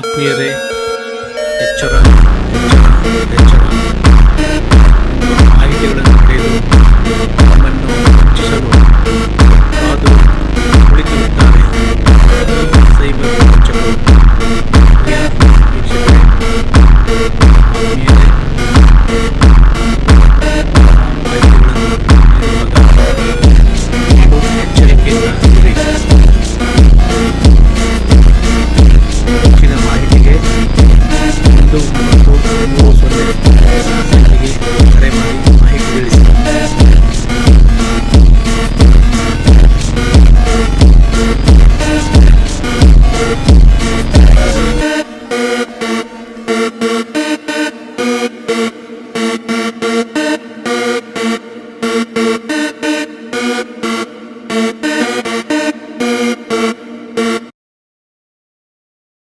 ಆತ್ಮೀಯರೇ ಎಚ್ಚರ ಎಚ್ಚರ ಎಚ್ಚರ Pulls when nigga pass.